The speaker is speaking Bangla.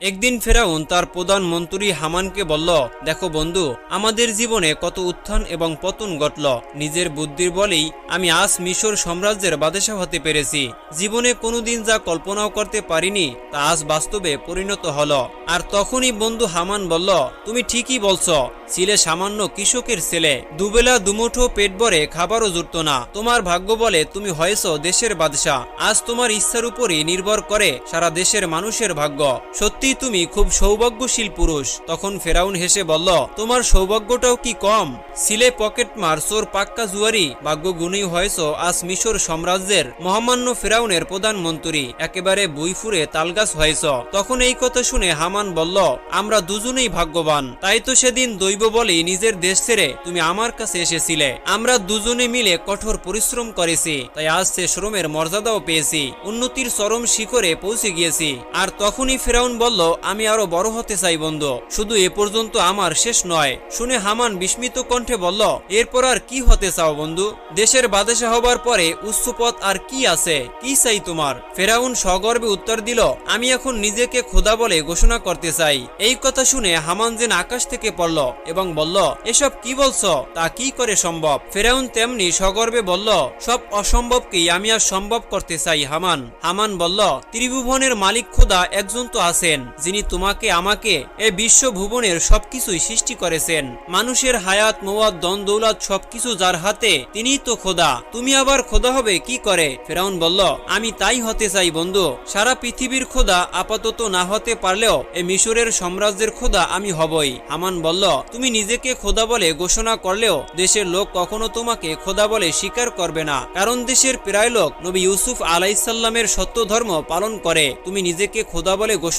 একদিন ফেরাউন তার প্রধানমন্ত্রী হামানকে বলল, দেখো বন্ধু, আমাদের জীবনে কত উত্থান এবং পতন ঘটল। নিজের বুদ্ধির বলেই আমি আজ মিশর সাম্রাজ্যের বাদশাহ হতে পেরেছি। জীবনে কোনোদিন যা কল্পনাও করতে পারিনি, তা আজ বাস্তবে পরিণত হলো। আর তখনই বন্ধু হামান বলল, তুমি ঠিকই বলছো, ছিলে সামান্য কৃষকের ছেলে। দুবেলা দুমুঠো পেট ভরে খাবারও জুটত না। তোমার ভাগ্য বলে তুমি হয়েছ দেশের বাদশাহ। আজ তোমার ইচ্ছার উপরই নির্ভর করে সারা দেশের মানুষের ভাগ্য। সত্যি তুমি খুব সৌভাগ্যশীল পুরুষ, তখন ফেরাউন হেসে বলল, তোমার সৌভাগ্যটাও কি কম? সিলে পকেট মার, চোর পাক্কা জুয়ারি ভাগ্য গুণী হয়েছ, আজ মিশর সাম্রাজ্যের মহামান্য ফেরাউনের প্রধানমন্ত্রী, একেবারে বই ফুরে তালগাছ হয়েছ। তখন এই কথা শুনে হামান বলল, আমরা দুজনেই ভাগ্যবান। তাই তো সেদিন দৈব বলেই নিজের দেশ ছেড়ে তুমি আমার কাছে এসেছিলে। আমরা দুজনে মিলে কঠোর পরিশ্রম করেছি, তাই আজ সে শ্রমের মর্যাদাও পেয়েছি। উন্নতির চরম শিখরে পৌঁছে গিয়েছি। আর তখনই ফেরাউন বলল আমি আরও বড় হতে চাই, বন্ধু। শুধু এ পর্যন্ত আমার শেষ নয়। শুনে হামান বিস্মিত কণ্ঠে বলল, এরপর আর কি হতে চাও, বন্ধু? দেশের বাদেশা হবার পরে উচ্চ পথ আর কি আছে? কি চাই তোমার? ফেরাউন সগর্বে উত্তর দিল, আমি এখন নিজেকে খোদা বলে ঘোষণা করতে চাই। এই কথা শুনে হামান যেন আকাশ থেকে পড়ল এবং বলল, এসব কি বলছো? তা কি করে সম্ভব? ফেরাউন তেমনি সগর্বে বলল, সব অসম্ভবকেই আমি আর সম্ভব করতে চাই, হামান। হামান বলল, ত্রিভুবনের মালিক খোদা একজন তো আছেন। যিনি তোমাকে, আমাকে এ বিশ্ব ভুবনের সবকিছুই সৃষ্টি করেছেন। মানুষের হায়াত মোয়াদ দন দৌলত সবকিছু যার হাতে, তিনিই তো খোদা। তুমি আবার খোদা হবে, কি করে? ফেরাউন বলল, আমি তাই হতে চাই, বন্ধু। সারা পৃথিবীর খোদা আপাতত না হতে পারলেও এ মিশরের সাম্রাজ্যের খোদা আমি হবই। হামান বলল, তুমি নিজেকে খোদা বলে ঘোষণা করলেও দেশের লোক কখনো তোমাকে খোদা বলে স্বীকার করবে না। কারণ দেশের প্রায় লোক নবী ইউসুফ আলাইসাল্লামের সত্য ধর্ম পালন করে। তুমি নিজেকে খোদা বলে ঘোষণা